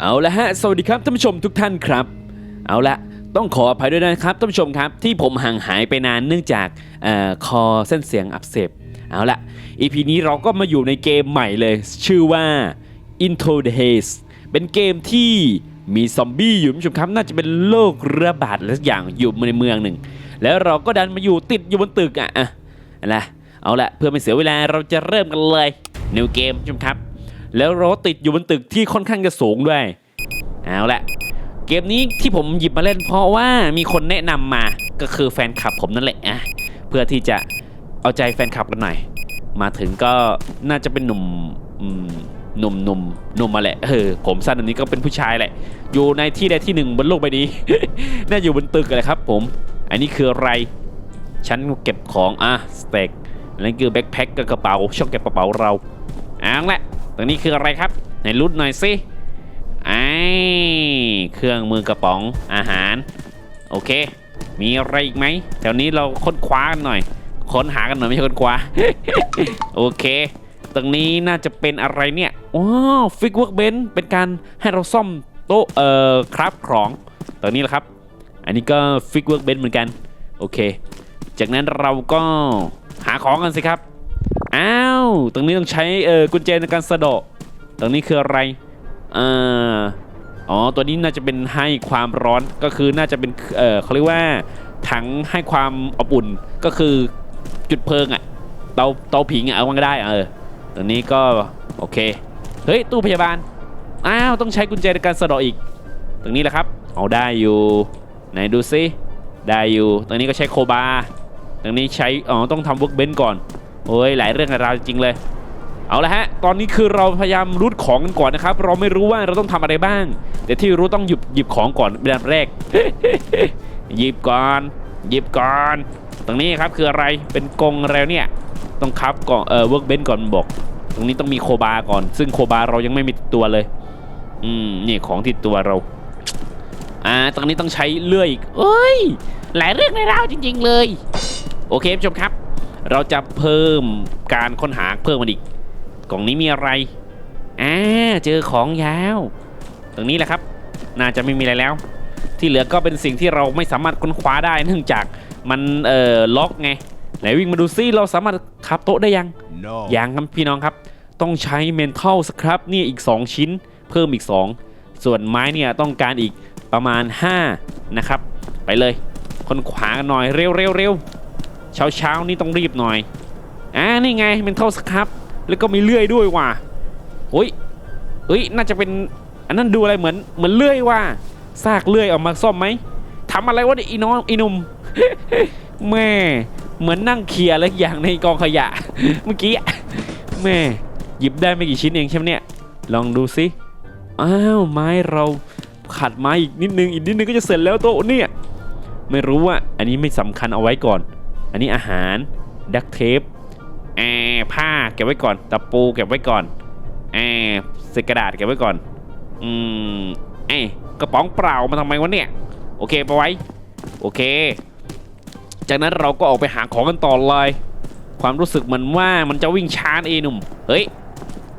เอาละฮะ สวัสดีครับท่านผู้ชมทุกท่านครับ เอาละต้องขออภัยด้วยนะครับท่านผู้ชมครับที่ผมห่างหายไปนานเนื่องจากออคอเส้นเสียงอักเสบเอาละ EP นี้เราก็มาอยู่ในเกมใหม่เลย ชื่อว่า Into the Haze เป็นเกมที่มีซอมบี้อยู่ท่านผู้ชมครับน่าจะเป็นโรคระบาดอะไรสักอย่างอยู่ในเมืองหนึ่ง แล้วเราก็ดันมาอยู่ติดอยู่บนตึกอะอะนะเอาละเพื่อไม่เสียเวลาเราจะเริ่มกันเลยนิวเกมท่านผู้ชมครับ แล้วราติดอยู่บนตึกที่ค่อนข้างจะสูงด้วย เอาละเกมนี้ที่ผมหยิบมาเล่นเพราะว่ามีคนแนะนำมาก็คือแฟนคลับผมนั่นแหละอะเพื่อที่จะเอาใจแฟนคลับกันหน่อย มาถึงก็น่าจะเป็นหนุ่มหนุ่มหนุ่มหนุ่มมาแหละเออผมสั้นอันนี้ก็เป็นผู้ชายแหละ อยู่ในที่ใดที่หนึ่งบนโลกใบนี้น่าอยู่บนตึกเลยครับผมอันนี้คืออะไรฉันเก็บของอะสเต็กอันนี้คือแบ็คแพ็คกับกระเป๋าช่องเก็บกระเป๋าเราเอาละ ตรงนี้คืออะไรครับไหนรุดหน่อยสิไอเครื่องมือกระป๋องอาหาร โอเค มีอะไรอีกไหมแถวนี้เราค้นคว้ากันหน่อย ค้นหากันหน่อยไม่ใช่ค้นคว้าโอเค ตรงนี้น่าจะเป็นอะไรเนี่ยว้าวฟิกเวิร์กเบนเป็นการให้เราซ่อมโต๊ะเอ่อครับของตรงนี้แหละครับ อันนี้ก็ฟิกเวิร์กเบนเหมือนกัน โอเค จากนั้นเราก็หาของกันสิครับ อ้าว ตรงนี้ต้องใช้เออกุญแจในการสะเดาะตรงนี้คืออะไรเอ่ออ๋อ ตัวนี้น่าจะเป็นให้ความร้อน ก็คือน่าจะเป็นเออเขาเรียกว่าถังให้ความอบอุ่น ก็คือจุดเพลิงอะเตาเตาผิงอะเอามันก็ได้เออ ตรงนี้ก็โอเค เฮ้ย ตู้พยาบาล อ้าว ต้องใช้กุญแจในการสะเดาะอีก ตรงนี้แหละครับ เอาได้อยู่ ไหนดูซิได้อยู่ ตรงนี้ก็ใช้โคบาตรงนี้ใช้ อ๋อ ต้องทำเวิร์กเบนก่อน โอ้ยหลายเรื่องราวจริงเลย เอาละฮะ ตอนนี้คือเราพยายามรูดของกันก่อนนะครับ เราไม่รู้ว่าเราต้องทำอะไรบ้าง แต่ที่รู้ต้องหยิบหยิบของก่อนเป็นอันแรก หยิบก่อน หยิบก่อน ตรงนี้ครับคืออะไร เป็นกรงอะไรเนี่ย ต้องคับก่อนเออเวิร์กเบนก่อนบอก ตรงนี้ต้องมีโคบาก่อน ซึ่งโคบาเรายังไม่มีตัวเลย อืม นี่ของติดตัวเรา อ่า ตรงนี้ต้องใช้เลื่อยอีกเอ้ย หลายเรื่องในราวจริง ๆ เลย โอเคผู้ชมครับ เราจะเพิ่มการค้นหาเพิ่มมันอีก กล่องนี้มีอะไรอ่าเจอของยาว ตรงนี้แหละครับ น่าจะไม่มีอะไรแล้ว ที่เหลือก็เป็นสิ่งที่เราไม่สามารถค้นคว้าได้เนื่องจากมันเอ่อล็อกไงไหนวิ่งมาดูซิเราสามารถขับโต๊ะได้ยัง No. ยังครับพี่น้องครับ ต้องใช้เมนทัลสครับนี่อีก 2 ชิ้น เพิ่มอีก 2 ส่วนไม้เนี่ยต้องการอีกประมาณ 5 นะครับ ไปเลย คนขวากันหน่อยเร็วเร็วเร็ว เช้าเช้านี่ต้องรีบหน่อยอ่านี่ไงเมนเทัลสครับ แล้วก็มีเลื่อยด้วยว่ะโอ้ยเอ้ยน่าจะเป็นอันนั้นดูอะไรเหมือนเหมือนเลื่อยว่ะซากเลื่อยออกมาซ่อมไหมทำอะไรวะอีน้องอีนุ่มแม่เหมือนนั่งเคลียร์อะไรอย่างในกองขยะ เมื่อกี้แม่หยิบได้ไม่กี่ชิ้นเองใช่ไหมเนี่ย ลองดูสิอ้าวไม้เราขัดไม้อีกนิดนึงอีกนิดนึงก็จะเสร็จแล้วโต๊ะเนี่ยไม่รู้ว่าอันนี้ไม่สำคัญเอาไว้ก่อน อันนี้อาหารดักเทปแอร์ผ้าเก็บไว้ก่อนตะปูเก็บไว้ก่อนแอร์เศษกระดาษเก็บไว้ก่อน อืมเอ้กระป๋องเปล่ามาทำไมวะเนี่ย โอเคไปไว้ โอเค จากนั้นเราก็ออกไปหาของกันต่อเลย ความรู้สึกเหมือนว่ามันจะวิ่งช้าเอหนุ่ม เฮ้ย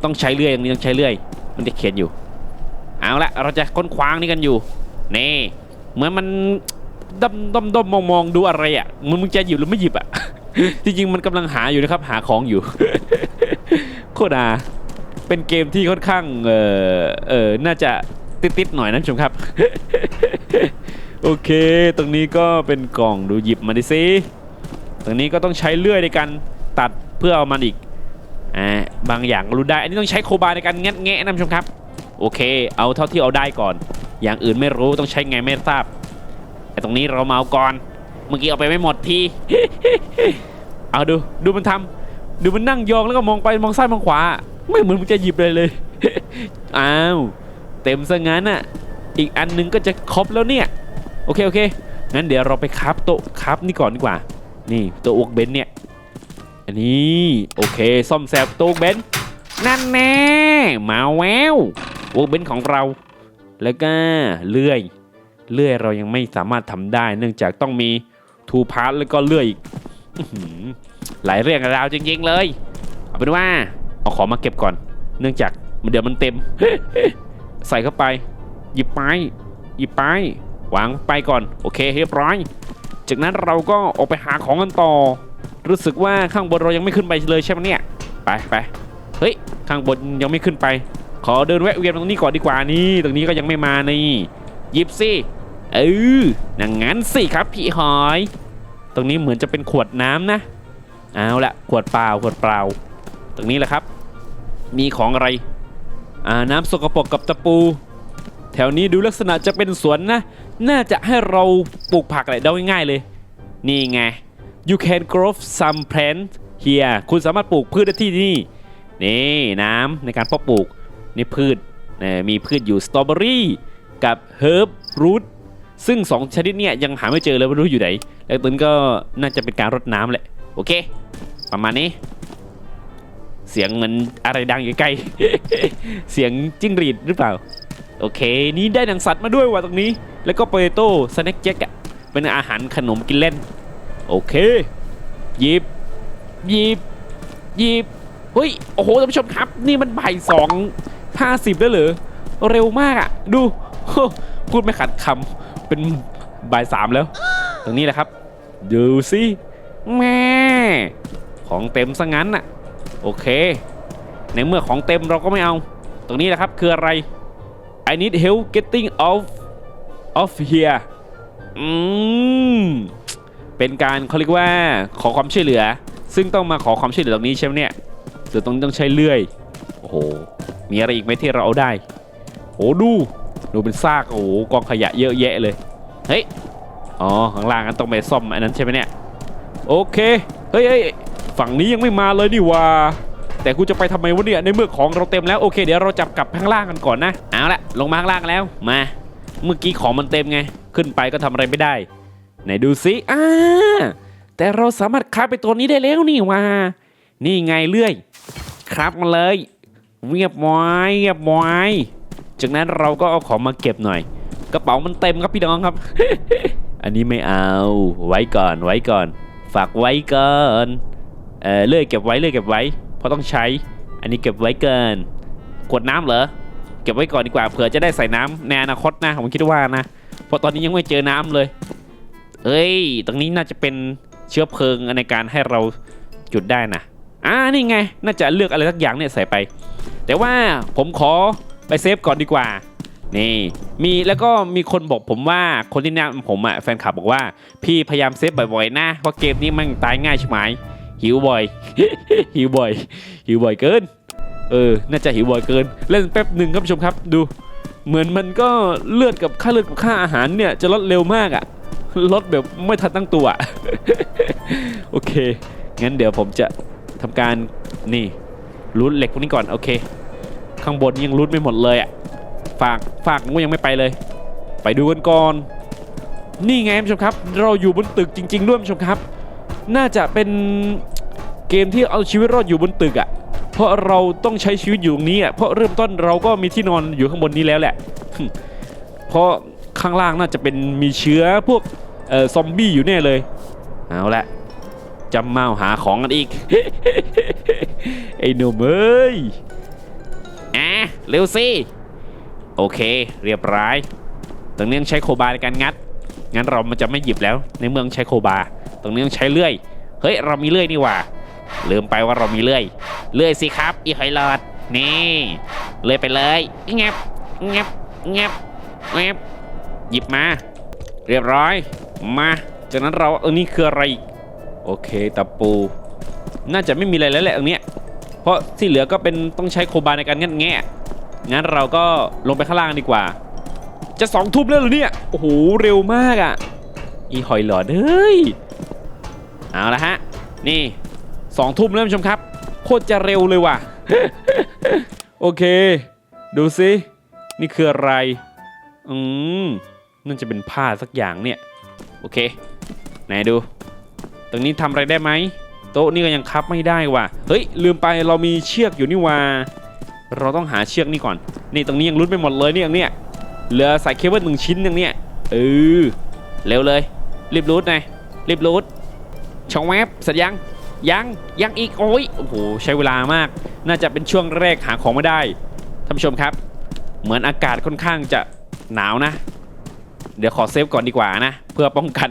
ต้องใช้เลื่อยอย่างนี้ต้องใช้เลื่อย มันจะเขียนอยู่ เอาละเราจะค้นคว้างนี่กันอยู่ นี่ เหมือนมัน ดมดมดมมองมองดูอะไรอะมันมึงจะหยิบหรือไม่หยิบอะจริงๆมันกำลังหาอยู่นะครับ หาของอยู่ โคตรอาเป็นเกมที่ค่อนข้างเออเออน่าจะติดๆหน่อยนะชมครับ โอเค ตรงนี้ก็เป็นกล่องดูหยิบมาดิสิตรงนี้ก็ต้องใช้เลื่อยในการตัดเพื่อเอามันอีกอ่าบางอย่างก็รู้ได้ อันนี้ต้องใช้โคบาในการแงะแงะนะชมครับ โอเค เอาเท่าที่เอาได้ก่อน อย่างอื่นไม่รู้ต้องใช้ไงไม่ทราบ ต่ตรงนี้เราเอาก่อน เมื่อกี้เอาไปไม่หมดทีเอาดูดูมันทำดูมันนั่งยองแล้วก็มองไปมองซ้ายมองขวา ไม่เหมือนมึงจะหยิบเลยเลยอ้าวเต็มซะงั้นอะ อีกอันหนึงก็จะครบแล้วเนี่ย โอเคโอเคงั้นเดี๋ยวเราไปคับโต๊ะคับนี่ก่อนดีกว่า นี่โต๊ะอวกเบนเนี่ยอันนี้โอเคซ่อมแซมโต๊ะเบนนั่นแน่มาแววอวกเบนของเรา แล้วก็เลื่อย เลื่อยเรายังไม่สามารถทำได้ เนื่องจากต้องมีทูพาร์ทแล้วก็เลื่อยอีกหลายเรื่องราวจริงๆเลยเอาเป็นว่าเอาของมาเก็บก่อน เนื่องจากเดี๋ยวมันเต็ม ใส่เข้าไป หยิบไปหยิบไปวางไปก่อนโอเคเรียบร้อย จากนั้นเราก็ออกไปหาของกันต่อ รู้สึกว่าข้างบนเรายังไม่ขึ้นไปเลยใช่ไหมเนี่ยไปไปเฮ้ยข้างบนยังไม่ขึ้นไป ขอเดินแวะเวียนตรงนี้ก่อนดีกว่านี่ตรงนี้ก็ยังไม่มานี่หยิบสิ เออนังงั้นสิครับพี่หอย ตรงนี้เหมือนจะเป็นขวดน้ำนะ เอาละขวดเปล่าขวดเปล่า ตรงนี้แหละครับ มีของอะไร อ่าน้ำสกปรกกับตะปู แถวนี้ดูลักษณะจะเป็นสวนนะ น่าจะให้เราปลูกผักอะไรได้ง่ายๆเลย นี่ไง you can grow some plants here คุณสามารถปลูกพืชได้ที่นี่ นี่น้ำในการเพาะปลูกนี่พืชมีพืชอยู่สตรอเบอรี่กับเฮิร์บรูท ซึ่ง 2 ชนิดเนี่ยยังหาไม่เจอเลยไม่รู้อยู่ไหนแล้วตัวนี้ก็น่าจะเป็นการรดน้ำแหละ โอเค ประมาณนี้ เสียงเหมือนอะไรดังอยู่ใกล้เสียงจิ้งหรีดหรือเปล่า โอเค นี่ได้หนังสัตว์มาด้วยว่ะตรงนี้ แล้วก็เปโต้สแน็คแจ็คอะเป็นอาหารขนมกินเล่น โอเคหยิบหยิบหยิบเฮ้ย โอ้โหท่านผู้ชมครับ นี่มันบ่ายสองห้าสิบแล้วเหรอ เร็วมากอะดู พูดไม่ขัดคำ เป็นบ่ายสามแล้ว ตรงนี้แหละครับ ดูสิแม่ของเต็มซะงั้นน่ะ โอเค ในเมื่อของเต็มเราก็ไม่เอา ตรงนี้แหละครับคืออะไร I need help getting off off here อืมเป็นการเขาเรียกว่าขอความช่วยเหลือ ซึ่งต้องมาขอความช่วยเหลือตรงนี้ใช่ไหมเนี่ยหรือตรงนี้ต้องใช้เลื่อย โอ้โห มีอะไรอีกไหมที่เราเอาได้ โอ้ดู ดูเป็นซากโอ้โหกองขยะเยอะแยะเลย เฮ้ย อ๋อ ข้างล่างนั้นต้องไปซ่อมอันนั้นใช่ไหมเนี่ย โอเค เฮ้ยเฝั่งนี้ยังไม่มาเลยนี่ว่า แต่กูจะไปทำไมวะเนี่ย ในเมื่อของเราเต็มแล้ว โอเค เดี๋ยวเราจับกลับข้างล่างกันก่อนนะ เอาละลงมาข้างล่างแล้ว มา เมื่อกี้ของมันเต็มไง ขึ้นไปก็ทำอะไรไม่ได้ ไหนดูซิอ่าแต่เราสามารถคราไปตัวนี้ได้แล้วนี่ว่า นี่ไงเลื่อย ครับมาเลยเงียบไว้เงียบไว้ จากนั้นเราก็เอาของมาเก็บหน่อย กระเป๋ามันเต็มครับพี่น้องครับ อันนี้ไม่เอา ไว้ก่อน ไว้ก่อน ฝากไว้ก่อน เออเลื่อยเก็บไว้เลื่อยเก็บไว้ เพราะต้องใช้ อันนี้เก็บไว้เกินขวดน้ำเหรอ เก็บไว้ก่อนดีกว่า เผื่อจะได้ใส่น้ำในอนาคตนะ ผมคิดว่านะ เพราะตอนนี้ยังไม่เจอน้ำเลย เอ้ย ตรงนี้น่าจะเป็นเชื้อเพลิงในการให้เราจุดได้นะอ่านี่ไง น่าจะเลือกอะไรสักอย่างเนี่ยใส่ไป แต่ว่าผมขอ ไปเซฟก่อนดีกว่า นี่ มีแล้วก็มีคนบอกผมว่าคนที่แนะนำผมอะแฟนคลับบอกว่า พี่พยายามเซฟบ่อยๆนะเพราะเกมนี้มันตายง่ายใช่ไหมหิวบ่อย หิวบ่อย หิวบ่อยเกิน เออ น่าจะหิวบ่อยเกิน เล่นแป๊บหนึ่งครับผู้ชมครับ ดู เหมือนมันก็เลือดกับค่าเลือดกับค่าอาหารเนี่ยจะลดเร็วมากอะลดแบบไม่ทันตั้งตัวอะโอเค งั้นเดี๋ยวผมจะทำการนี่รูดเหล็กพวกนี้ก่อน โอเค ข้างบนยังรูดไม่หมดเลยอะฝากฝากงูยังไม่ไปเลย ไปดูกันก่อน นี่ไงผู้ชมครับ เราอยู่บนตึกจริง ๆ ด้วยผู้ชมครับ น่าจะเป็นเกมที่เอาชีวิตรอดอยู่บนตึกอะ่ะเพราะเราต้องใช้ชีวิตอยู่ตรงนี้อะ่ะเพราะเริ่มต้นเราก็มีที่นอนอยู่ข้างบนนี้แล้วแหละ เพราะข้างล่างน่าจะเป็นมีเชื้อพวกเอ่อซอมบี้อยู่แน่เลยเอาละจำเมาหาของกันอีกไอ้หนุ่มเอ้ย อะเร็วสิโอเค เรียบร้อยตรงนี้ต้องใช้โคบาในการงัด งั้นเรามันจะไม่หยิบแล้ว ในเมืองใช้โคบา ตรงนี้ต้องใช้เลื่อย เฮ้ย เรามีเลื่อยนี่ว่า ลืมไปว่าเรามีเลื่อย เลื่อยสิครับ อีหอยหลอด นี่ เลื่อยไปเลยเงียบเงียบเงียบเงียบหยิบมา เรียบร้อย มา จากนั้นเราเออนี่คืออะไร โอเค ตะปู น่าจะไม่มีอะไรแล้วแหละตรงเนี้ย เพราะที่เหลือก็เป็นต้องใช้โคบาในการงัดแงะงั้นเราก็ลงไปข้างล่างดีกว่า จะสองทุ่มแล้วเหรอเนี่ย โอ้โห เร็วมากอะ อีหอยหลอดเฮ้ย เอาละฮะ นี่สองทุ่มแล้วชมครับ โคตรจะเร็วเลยว่ะ โอเค ดูสินี่คืออะไร อืมน่าจะเป็นผ้าสักอย่างเนี่ย โอเค ไหนดู ตรงนี้ทำอะไรได้ไหม โต๊ะนี่ก็ยังคับไม่ได้ว่ะ เฮ้ย ลืมไปเรามีเชือกอยู่นี่ว่า เราต้องหาเชือกนี่ก่อน นี่ตรงนี้ยังรุดไปหมดเลยเนี่ยอย่างเนี้ยเหลือสายเคเบิลหนึ่งชิ้นอย่างเนี้ยเออเร็วเลย รีบรูดหน่อยรีบรูดช่องแวบเสร็จยังยังยังอีกโอ้ยโอ้โหใช้เวลามาก น่าจะเป็นช่วงแรกหาของไม่ได้ท่านผู้ชมครับ เหมือนอากาศค่อนข้างจะหนาวนะ เดี๋ยวขอเซฟก่อนดีกว่านะ เพื่อป้องกัน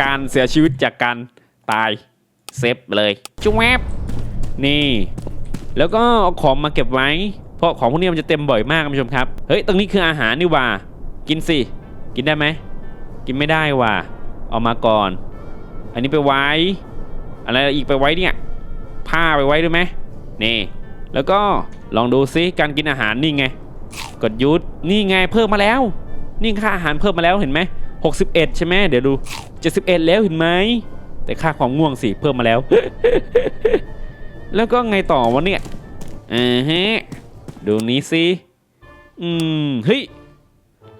การเสียชีวิตจากการตาย เซฟเลยจุ๊บแวบนี่ แล้วก็เอาของมาเก็บไว้ เพราะของพวกนี้มันจะเต็มบ่อยมากคุณผู้ชมครับเฮ้ยตรงนี้คืออาหารนี่ว่า กินสิกินได้ไหมกินไม่ได้ว่ะเอามาก่อน อันนี้ไปไว้ อะไรอีกไปไว้เนี่ยผ้าไปไว้ด้วยไหมนี่แล้วก็ลองดูซิการกินอาหารนี่ไง กดยุดนี่ไงเพิ่มมาแล้ว นี่ค่าอาหารเพิ่มมาแล้วเห็นไหม61 ใช่ไหมเดี๋ยวดู 71 แล้วเห็นไหม แต่ค่าของง่วงสิเพิ่มมาแล้ว แล้วก็ไงต่อวะเนี่ยอ่าฮะดูนี้สิ อืมเฮ้ย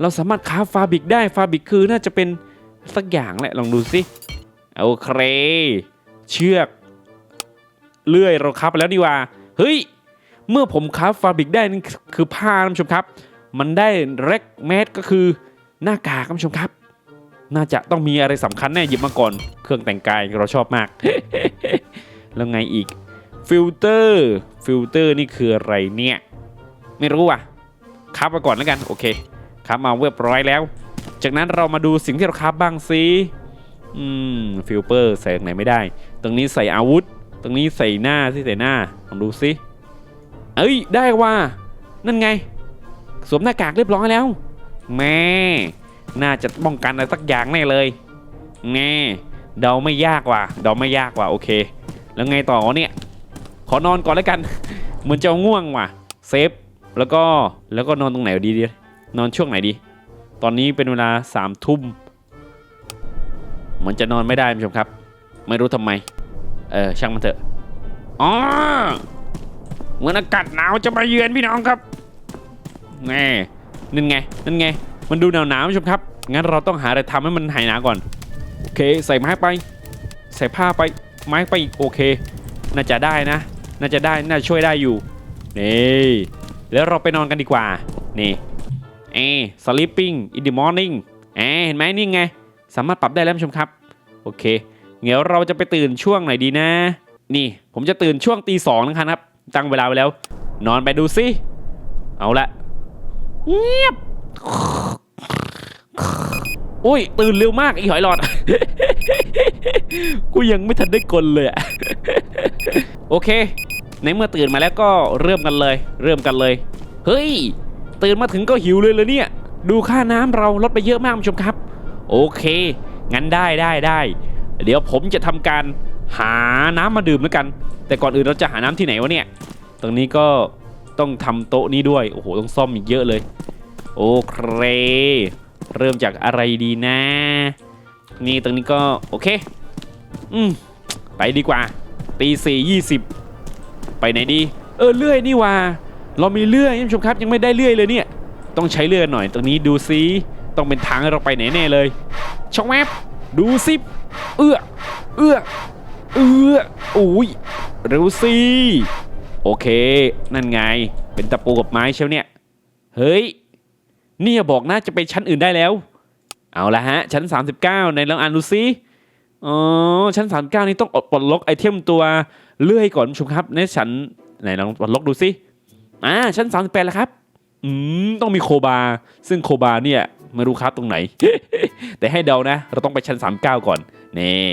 เราสามารถค้าฟาบิกได้ฟาบิกคือน่าจะเป็นสักอย่างแหละลองดูสิโอเค เชือก เลื่อยเราค้าไปแล้วดีกว่า เฮ้ย เมื่อผมค้าฟาบิกได้นั่นคือผ้าท่านผู้ชมครับ มันได้เร็กแมสก็คือหน้ากากท่านผู้ชมครับ น่าจะต้องมีอะไรสำคัญแน่หยิบมาก่อน เครื่องแต่งกายเราชอบมาก แล้วไงอีก ฟิลเตอร์ ฟิลเตอร์นี่คืออะไรเนี่ย ไม่รู้อะคับมาก่อนแล้วกัน โอเคคับมาเรียบร้อยแล้ว จากนั้นเรามาดูสิ่งที่เราคับบ้างสิอืม ฟิลเตอร์ใส่ตรงไหนไม่ได้ ตรงนี้ใส่อาวุธ ตรงนี้ใส่หน้าที่ใส่หน้า ลองดูสิ เอ้ย ได้ว่า นั่นไง สวมหน้ากากเรียบร้อยแล้ว แม่ น่าจะป้องกันอะไรสักอย่างแน่เลยแน่เดาไม่ยากว่ะเดาไม่ยากว่ะโอเค แล้วไงต่อเนี่ย ขอนอนก่อนแล้วกันเหมือนจะง่วงว่ะเซฟแล้วก็แล้วก็นอนตรงไหนดีดีนอนช่วงไหนดี ตอนนี้เป็นเวลาสามทุ่มเหมือนจะนอนไม่ได้ผู้ชมครับ ไม่รู้ทำไม เออช่างมันเถอะอ๋อเหมือนอากาศหนาวจะมาเยือนพี่น้องครับแน่นั่นไงนั่นไง มันดูหนาวหนาวๆคุณผู้ชมครับ งั้นเราต้องหาอะไรทำให้มันหายหนาวก่อน โอเค ใส่ไม้ไป ใส่ผ้าไป ไม้ไปอีกโอเค น่าจะได้นะ น่าจะได้ น่าช่วยได้อยู่ นี่ แล้วเราไปนอนกันดีกว่า นี่ เอ sleeping in the morning เอเห็นไหมนี่ไง สามารถปรับได้แล้วคุณผู้ชมครับ โอเค เดี๋ยวเราจะไปตื่นช่วงไหนดีนะ นี่ ผมจะตื่นช่วงตีสองนะครับ ตั้งเวลาไว้แล้ว นอนไปดูสิเอาละเงียบ อุ้ย ตื่นเร็วมากอีหอยหลอด กูยังไม่ทันได้กลเลยอะโอเค ในเมื่อตื่นมาแล้วก็เริ่มกันเลย เริ่มกันเลย เฮ้ย ตื่นมาถึงก็หิวเลยเลยเนี่ย ดูค่าน้ำเราลดไปเยอะมากคุณผู้ชมครับ โอเค งั้นได้ได้ได้ เดี๋ยวผมจะทำการหาน้ำมาดื่มแล้วกัน แต่ก่อนอื่นเราจะหาน้ำที่ไหนวะเนี่ย ตรงนี้ก็ต้องทำโต๊ะนี้ด้วย โอ้โห ต้องซ่อมอีกเยอะเลย โอเค เริ่มจากอะไรดีนะ นี่ตรงนี้ก็โอเค อืม ไปดีกว่า ตีสี่ยี่สิบไปไหนดี เออเลื่อยนี่ว่า เรามีเลื่อยท่านผู้ชมครับยังไม่ได้เลื่อยเลยเนี่ย ต้องใช้เลื่อยหน่อย ตรงนี้ดูซิต้องเป็นทางให้เราไปไหนแน่เลย ช่องแมปดูซิเอื้อเอื้อเอื้ออุ้ยเร็วสิโอเค นั่นไง เป็นตะปูกับไม้เชียวเนี่ย เฮ้ย เนี่ยบอกน่าจะไปชั้นอื่นได้แล้ว เอาละฮะ ชั้น 39 ในลองอ่านดูซิอ๋อชั้น 39 นี่ต้องปลดล็อกไอเทมตัวเลื่อยก่อนคุณผู้ชมครับในชั้นไหนลองปลดล็อกดูซิอ่าชั้น 38 แล้วครับ อืมต้องมีโคบา ซึ่งโคบาเนี่ยไม่รู้ครับตรงไหน แต่ให้เดานะ เราต้องไปชั้น 39 ก่อนนี่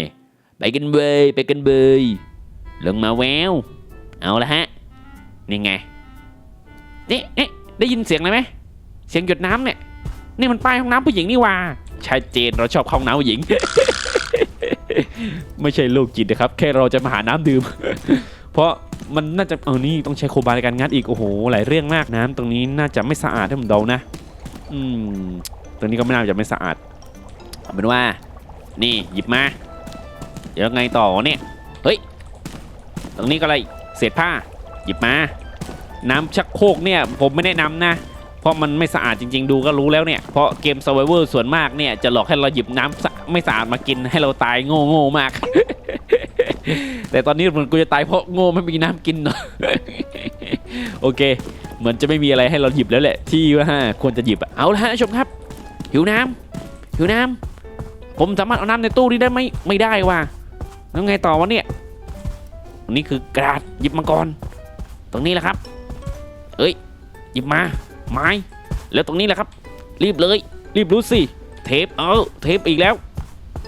ไปกันเบยไปกันเบยลงมาแววเอาละฮะนี่ไงนี่นี่ได้ยินเสียงอะไรไหม สียงหยดน้ำเนี่ยนี่มันป้ายห้องน้ำผู้หญิงนี่ว่าชัดเจนเราชอบห้องน้ำผู้หญิง ไม่ใช่โรคจิตนะครับ แค่เราจะมาหาน้ำดื่ม เพราะมันน่าจะเออนี่ต้องใช้โคบาในการงัดอีกโอ้โหหลายเรื่องมากน้ำตรงนี้น่าจะไม่สะอาดถ้าผมเดานะ อืมตรงนี้ก็ไม่น่าจะไม่สะอาดเอาเป็นว่า นี่หยิบมา เดี๋ยวไงต่อเนี่ยเฮ้ยตรงนี้ก็อะไรเศษผ้า หยิบมา น้ำชักโครกเนี่ย ผมไม่แนะนำนะ เพราะมันไม่สะอาดจริง ๆ ดูก็รู้แล้วเนี่ย เพราะเกม Survivor ส่วนมากเนี่ยจะหลอกให้เราหยิบน้ำไม่สะอาดมากินให้เราตายโง่โง่มาก แต่ตอนนี้เหมือนกูจะตายเพราะโง่ไม่มีน้ำกินเนาะโอเค เหมือนจะไม่มีอะไรให้เราหยิบแล้วแหละที่ว่าควรจะหยิบเอาละฮะชมครับ หิวน้ำหิวน้ำผมสามารถเอาน้ำในตู้นี้ได้ไหมไม่ได้ว่ะแล้วไงต่อวะเนี่ยนนี้คือกระดาษหยิบมาก่อนตรงนี้แหละครับ เอ้ย หยิบมา ไม้แล้วตรงนี้แหละครับ รีบเลย รีบรู้สิ เทปเอาเทปอีกแล้ว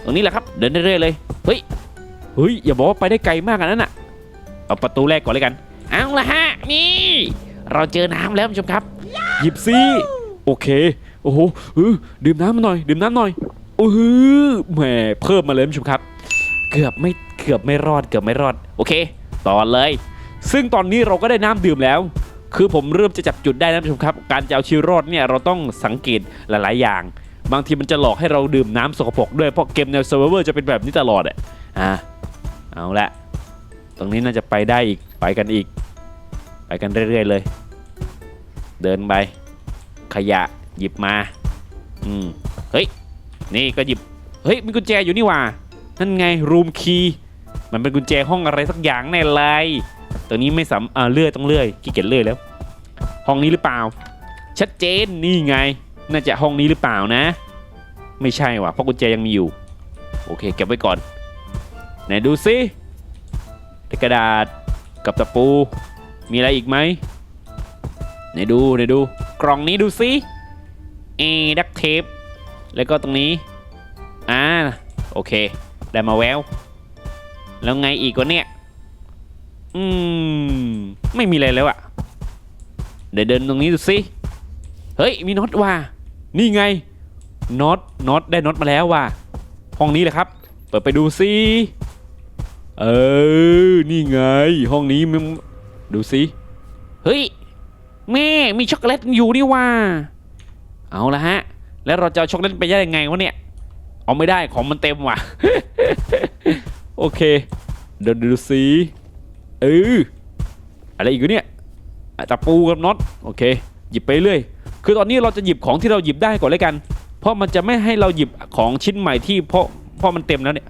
ตรงนี้แหละครับ เดินเรื่อยๆเลยเฮ้ยเฮ้ยอย่าบอกว่าไปได้ไกลมากอันนั้นน่ะเอาประตูแรกก่อนเลยกันเอาละฮะนี่เราเจอน้ำแล้วคุณผู้ชมครับ หยิบสิโอเคโอ้โหดื่มน้ำมาหน่อย ดื่มน้ำหน่อยโอ้โหแหมเพิ่มมาเลยคุณผู้ชมครับ เกือบไม่เกือบไม่รอดเกือบไม่รอด โอเค ต่อเลย ซึ่งตอนนี้เราก็ได้น้ำดื่มแล้ว คือผมเริ่มจะจับจุดได้นะคุณผู้ชมครับ การจะเอาชีวิตรอดเนี่ยเราต้องสังเกตหลาย ๆ อย่าง บางทีมันจะหลอกให้เราดื่มน้ำสกปรกด้วยเพราะเกมแนวเซอร์ฟเวอร์จะเป็นแบบนี้ตลอดอะอะเอาละตรงนี้น่าจะไปได้อีกไปกันอีก ไปกันเรื่อย ๆ เลย เดินไป ขยะหยิบมา อืมเฮ้ยนี่ก็หยิบเฮ้ยมีกุญแจอยู่นี่ว่านั่นไงรูมคีย์มันเป็นกุญแจห้องอะไรสักอย่างแน่เลย ตัวนี้ไม่สำอ่าเลื่อยต้องเลื่อยขี้เกียจเลื่อยแล้ว ห้องนี้หรือเปล่า ชัดเจนนี่ไง น่าจะห้องนี้หรือเปล่านะ ไม่ใช่ว่ะเพราะกุญแจยังมีอยู่ โอเคเก็บไว้ก่อนไหนดูซิกระดาษกับตะปู มีอะไรอีกไหมไหนดูไหนดู กล่องนี้ดูซิเอดักเทปแล้วก็ตรงนี้อ่าโอเค ได้มาแววแล้วไงอีกวะเนี่ย อืม ไม่มีอะไรแล้วอะเดี๋ยวเดินตรงนี้ดูสิ เฮ้ย มีน็อตว่ะ นี่ไง น็อต น็อต ได้น็อตมาแล้วว่ะ ห้องนี้แหละครับ เปิดไปดูสิ เออ นี่ไง ห้องนี้มึงดูสิ เฮ้ย แม่ มีช็อกโกแลตอยู่นี่ว่าเอาละฮะ แล้วเราจะช็อกโกแลตไปได้ยังไงวะเนี่ย เอาไม่ได้ ของมันเต็มว่ะ โอเค เดินดูสิ เอออะไรอีกเนี่ยตะปูกับน็อตโอเค หยิบไปเรื่อยคือตอนนี้เราจะหยิบของที่เราหยิบได้ก่อนเลยกัน เพราะมันจะไม่ให้เราหยิบของชิ้นใหม่ที่เพราะเพราะมันเต็มแล้วเนี่ย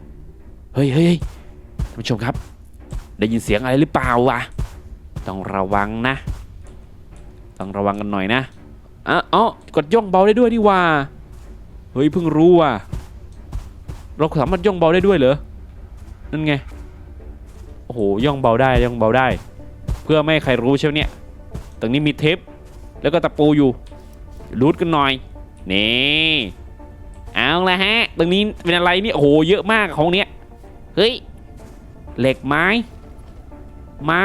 เฮ้ยเฮ้ยท่านผู้ชมครับ ได้ยินเสียงอะไรหรือเปล่าวะต้องระวังนะ ต้องระวังกันหน่อยนะอะอ๋อกดย่องเบาได้ด้วยนี่ว่าเฮ้ยเพิ่งรู้ว่ะเราสามารถย่องเบาได้ด้วยเหรอนั่นไง โหย่องเบาได้ย่องเบาได้ เพื่อไม่ให้ใครรู้ใช่ไหมเนี่ยตรงนี้มีเทปแล้วก็ตะปูอยู่รูดกันหน่อยนี่เอาละฮะ ตรงนี้เป็นอะไรนี่โอ้โหเยอะมากของเนี้ยเฮ้ยเหล็กไม้ ไม้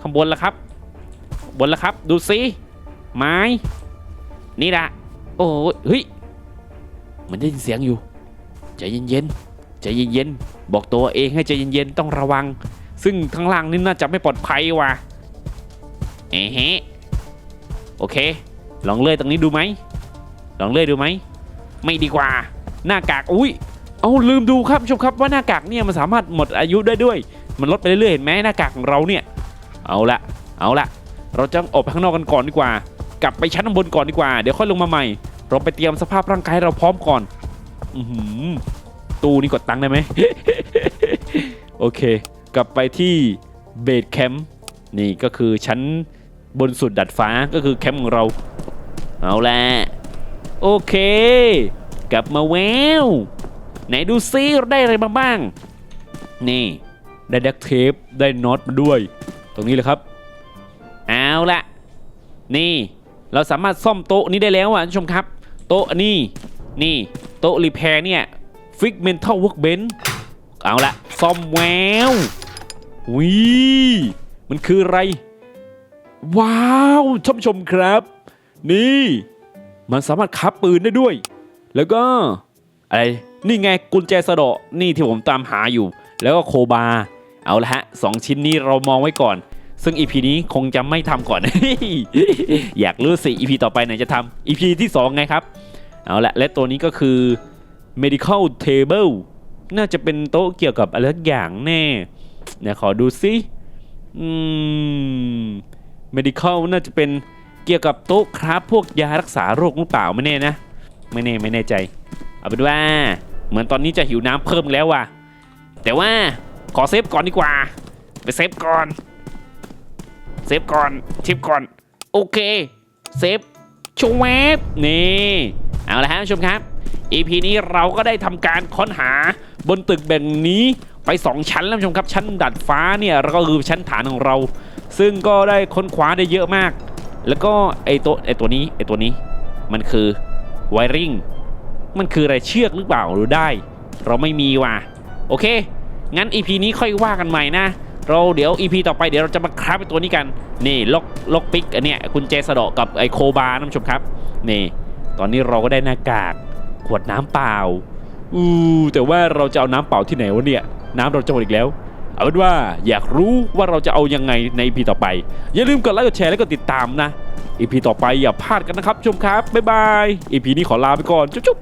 ข้างบนละครับ บนละครับ ดูสิไม้ นี่ละโอ้โหเฮ้ยมันได้ยินเสียงอยู่ใจเย็นๆใจเย็นๆบอกตัวเองให้ใจเย็นๆต้องระวัง ซึ่งข้างล่างนี่น่าจะไม่ปลอดภัยว่ะเอ๊ะโอเค ลองเลื่อยตรงนี้ดูไหมลองเลื่อยดูไหมไม่ดีกว่า หน้ากากอุ้ยเอาลืมดูครับชมครับว่าหน้ากากเนี่ยมันสามารถหมดอายุได้ด้วย มันลดไปเรื่อยๆเห็นไหมหน้ากากของเราเนี่ย เอาละเอาละเราจะออกไปข้างนอกกันก่อนดีกว่า กลับไปชั้นบนก่อนดีกว่า เดี๋ยวค่อยลงมาใหม่ เราไปเตรียมสภาพร่างกายเราพร้อมก่อน อือหือตู้นี่กดตังค์ได้ไหมโอเค กลับไปที่เบสแคมป์นี่ก็คือชั้นบนสุดดัดฟ้าก็คือแคมป์ของเรา เอาละโอเค กลับมาแววไหนดูซิเราได้อะไรมาบ้าง นี่ ได้ดักเทปได้น็อตมาด้วย ตรงนี้เลยครับ เอาละนี่ เราสามารถซ่อมโต๊ะนี้ได้แล้วอะท่านผู้ชมครับ โต๊ะนี่นี่ โต๊ะรีแพร์เนี่ยฟิกเมนทัลเวิร์กเบนเอาละซ่อมแวว วิมันคืออะไร ว้าวท่านผู้ชมครับ นี่ มันสามารถคับปืนได้ด้วย แล้วก็อะไรนี่ไงกุญแจสะเดาะนี่ที่ผมตามหาอยู่ แล้วก็โคบา เอาละฮะสองชิ้นนี้เรามองไว้ก่อน ซึ่ง EP นี้คงจะไม่ทำก่อน อยากรู้สิ EP ต่อไปไหนจะทำ EP ที่2ไงครับ เอาละและตัวนี้ก็คือ medical table น่าจะเป็นโต๊ะเกี่ยวกับอะไรสักอย่างแน่ เนี่ยขอดูซิอืม medical น่าจะเป็นเกี่ยวกับโต๊ะครับพวกยารักษาโรคหรือเปล่าไม่แน่นะ ไม่แน่ไม่แน่ใจ เอาเป็นว่า เหมือนตอนนี้จะหิวน้ำเพิ่มแล้วว่ะ แต่ว่าขอเซฟก่อนดีกว่า ไปเซฟก่อน เซฟก่อนชิปก่อน โอเค เซฟชวบนี่ เอาละฮะท่านผู้ชมครับ EP นี้เราก็ได้ทำการค้นหาบนตึกแบบนี้ ไป 2 ชั้นแล้วชมครับ ชั้นดัดฟ้าเนี่ยเราก็คือชั้นฐานของเรา ซึ่งก็ได้ค้นคว้าได้เยอะมาก แล้วก็ไอตัวไอตัวนี้ไอตัวนี้มันคือไวริงมันคืออะไรเชือกหรือเปล่าหรือได้ เราไม่มีว่ะโอเค งั้น EP นี้ค่อยว่ากันใหม่นะ เราเดี๋ยว EP ต่อไปเดี๋ยวเราจะมาคราฟเป็นตัวนี้กัน นี่ล็อกล็อกปิกอันเนี้ยกุญแจสะเดาะกับไอโคบาร์นะท่านผู้ชมครับ นี่ ตอนนี้เราก็ได้หน้ากาก ขวดน้ำเปล่า อู้แต่ว่าเราจะเอาน้ำเปล่าที่ไหนวะเนี่ย น้ำเราจะหมดอีกแล้ว เอาเป็นว่าอยากรู้ว่าเราจะเอายังไงในพีต่อไป อย่าลืมกดไลค์กดแชร์และกดติดตามนะอีพีต่อไปอย่าพลาดกันนะครับชมครับบ๊ายบาย EP นี้ขอลาไปก่อนจุ๊บ